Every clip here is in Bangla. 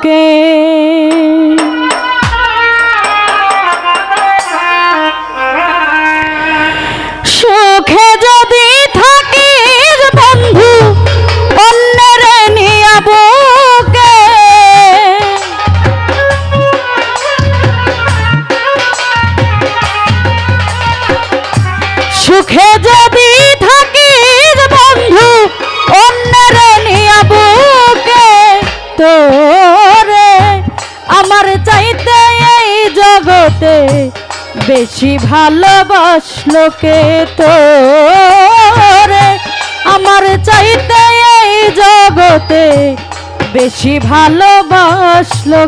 কে বেশি ভালোবাসলো তো রে আমার চাইতে এই জগতে বেশি ভালোবাসলো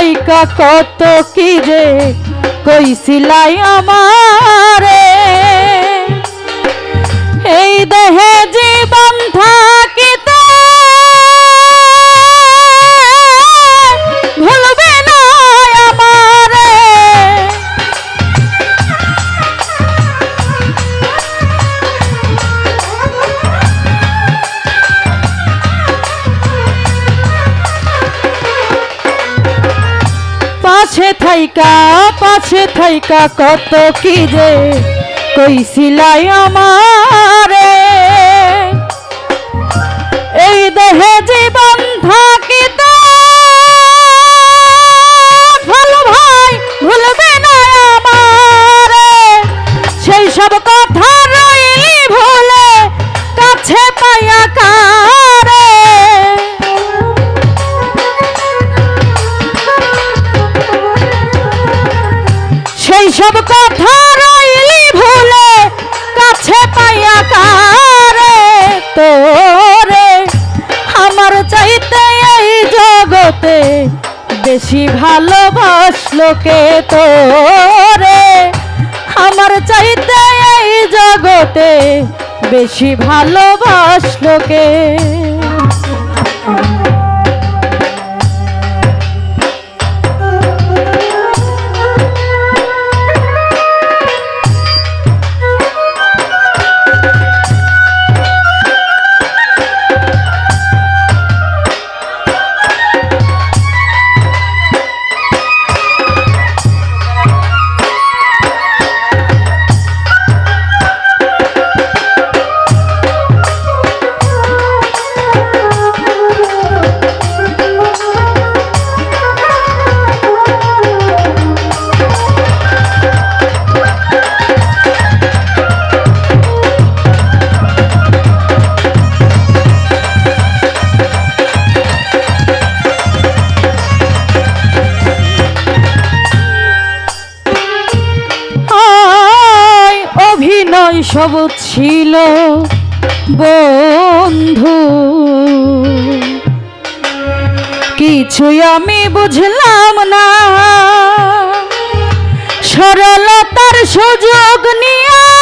থাইকা কত কি রে কইছিলাই আমারে। এই দেহে জীবন থাকিতে থাইকা পাশে থাইকা কত কি যে কইছিলাই আমারে। এই দেহে জীবন থাকিতে সব কথা রইলি ভুলে, কাছে পাইয়া কারে তোরে। আমার চাইতে এই জগতে বেশি ভালোবাসলো কে তোরে? আমার চাইতে এই জগতে বেশি ভালোবাসলো কে? সব ছিল বন্ধু। কিছুই আমি বুঝলাম না। সরলতার সুযোগ নিয়ে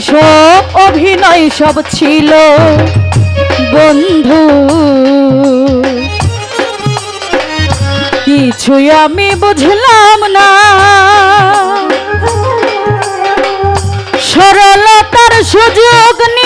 সব অভিনয় সব ছিল। বন্ধু কিছুই আমি বুঝলাম না। সরলতার সুযোগ নিয়ে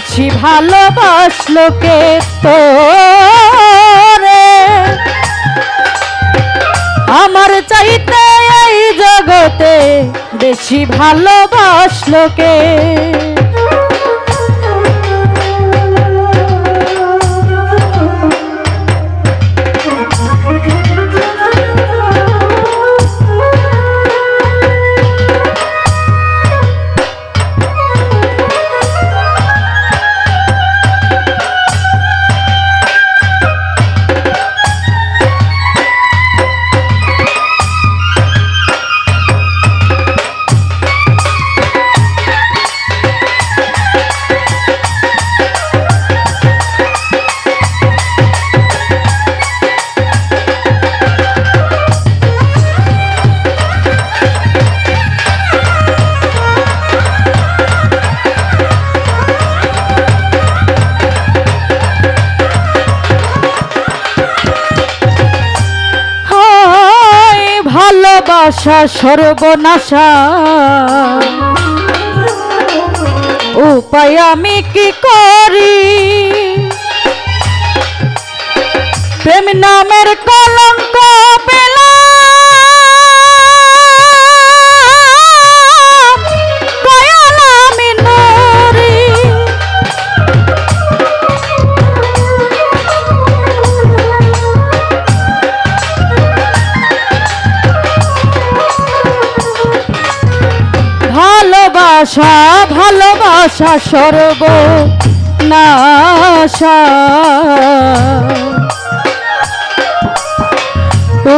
বেশি ভালোবাসলো কে তো আমার চাইতে এই জগতে বেশি ভালোবাসলো কে? ভালোবাসা সর্বনাশা। উপায় আমি কি করি? প্রেম নামের কলঙ্ক ভালোবাসা ভালোবাসা সর্ব নাশা।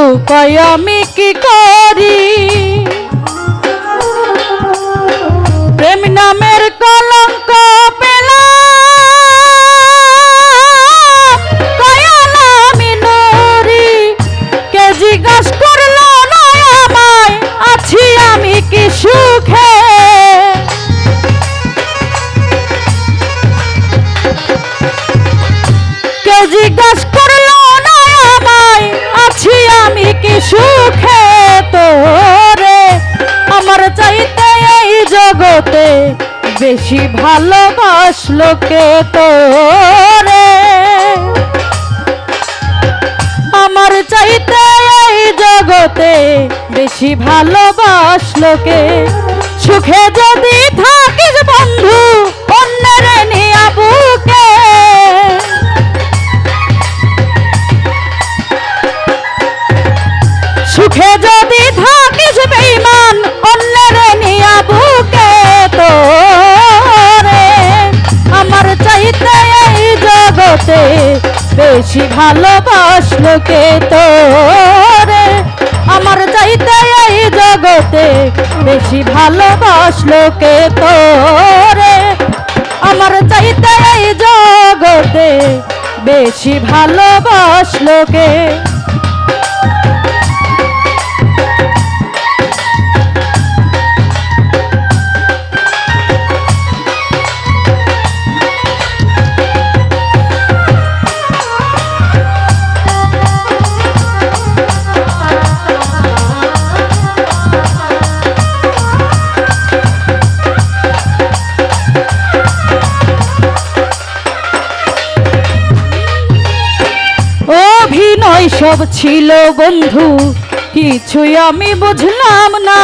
উপায় আমি কি করি? প্রেম নামের কলঙ্ক বেশি ভালোবাসলো কে তোরে? আমার চাইতে এই জগতে বেশি ভালোবাসলো কে? সুখে যদি থাকিস বন্ধু, অন্যের নিয়া সুখে যদি থাকিস বেশি ভালোবাসলো কে তোরে? আমার চাইতে এই জগতে বেশি ভালোবাসলো কে তোরে? আমার চাইতে এই জগতে বেশি ভালোবাসলো কে? সব ছিল বন্ধু, কিছুই আমি বুঝলাম না।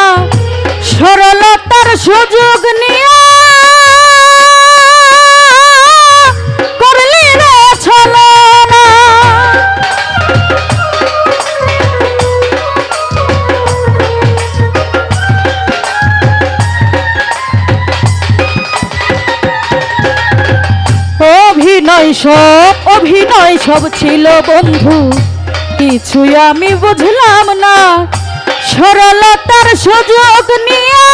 সরলতার সুযোগ নিয়ে অভিনয় সব অভিনয় সব ছিল বন্ধু। কিছুই আমি বুঝলাম না। সরলতার সুযোগ নিয়ে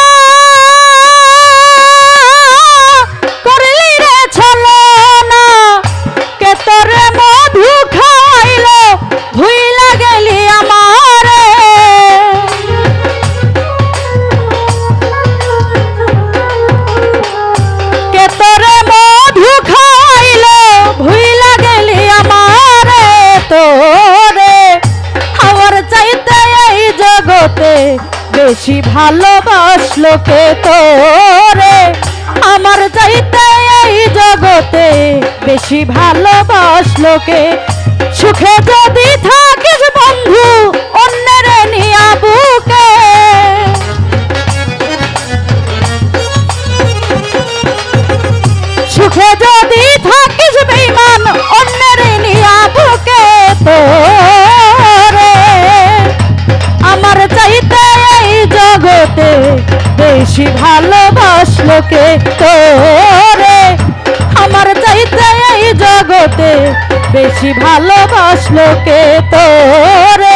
জগতে বেশি ভালোবাসলো কে তোরে? আমার চাইতে এই জগতে বেশি ভালোবাসলো কে? সুখে যদি থাকিস বন্ধু, অন্যের নিয়া বুকে। সুখে যদি থাকিস বেশি ভালোবাসলো কে তোরে? আমার চাইতে এই জগতে বেশি ভালোবাসলো কে তোরে?